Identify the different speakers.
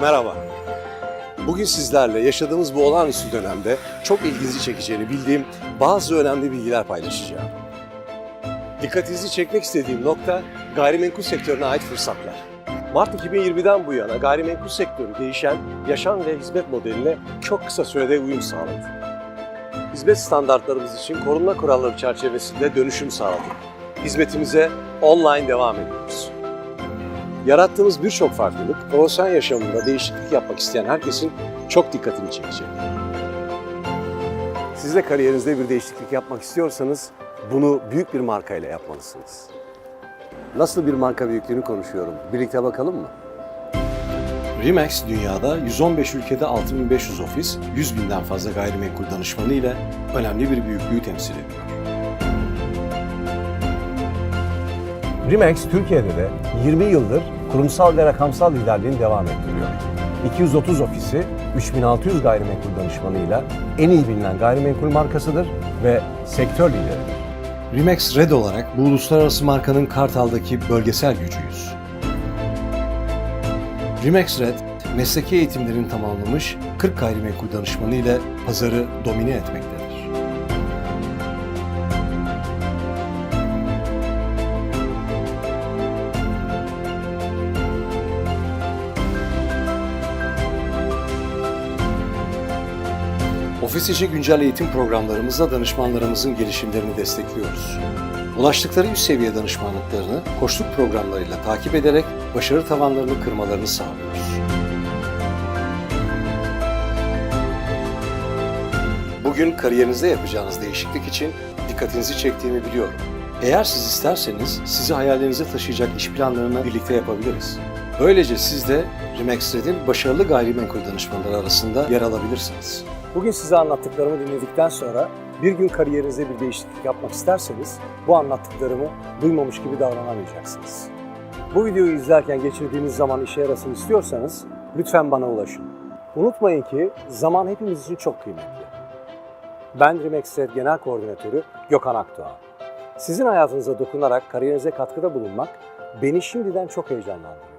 Speaker 1: Merhaba. Bugün sizlerle yaşadığımız bu olağanüstü dönemde çok ilginizi çekeceğini bildiğim bazı önemli bilgiler paylaşacağım. Dikkatinizi çekmek istediğim nokta gayrimenkul sektörüne ait fırsatlar. Mart 2020'den bu yana gayrimenkul sektörü değişen yaşam ve hizmet modeline çok kısa sürede uyum sağladı. Hizmet standartlarımız için korunma kuralları çerçevesinde dönüşüm sağladık. Hizmetimize online devam ediyoruz. Yarattığımız birçok farklılık profesyonel yaşamında değişiklik yapmak isteyen herkesin çok dikkatini çekecek. Siz de kariyerinizde bir değişiklik yapmak istiyorsanız bunu büyük bir markayla yapmalısınız. Nasıl bir marka büyüklüğünü konuşuyorum. Birlikte bakalım mı? Remax dünyada 115 ülkede 6500 ofis, 100 binden fazla gayrimenkul danışmanı ile önemli bir büyüklüğü temsil ediyor.
Speaker 2: Remax Türkiye'de de 20 yıldır kurumsal ve rakamsal liderliğini devam ettiriyor. 230 ofisi, 3600 gayrimenkul danışmanıyla en iyi bilinen gayrimenkul markasıdır ve sektör lideridir.
Speaker 1: Remax Red olarak bu uluslararası markanın Kartal'daki bölgesel gücüyüz. Remax Red, mesleki eğitimlerini tamamlamış 40 gayrimenkul danışmanı ile pazarı domine etmektedir. Ofis içi güncel eğitim programlarımızla danışmanlarımızın gelişimlerini destekliyoruz. Ulaştıkları üst seviye danışmanlıklarını koçluk programlarıyla takip ederek başarı tavanlarını kırmalarını sağlıyoruz. Bugün kariyerinizde yapacağınız değişiklik için dikkatinizi çektiğimi biliyorum. Eğer siz isterseniz sizi hayallerinize taşıyacak iş planlarını birlikte yapabiliriz. Böylece siz de Remax Red'in başarılı gayrimenkul danışmanları arasında yer alabilirsiniz.
Speaker 2: Bugün size anlattıklarımı dinledikten sonra bir gün kariyerinizde bir değişiklik yapmak isterseniz bu anlattıklarımı duymamış gibi davranamayacaksınız. Bu videoyu izlerken geçirdiğiniz zaman işe yarasın istiyorsanız lütfen bana ulaşın. Unutmayın ki zaman hepimiz için çok kıymetli. Ben Remax Red Genel Koordinatörü Gökhan Akdoğan. Sizin hayatınıza dokunarak kariyerinize katkıda bulunmak beni şimdiden çok heyecanlandırıyor.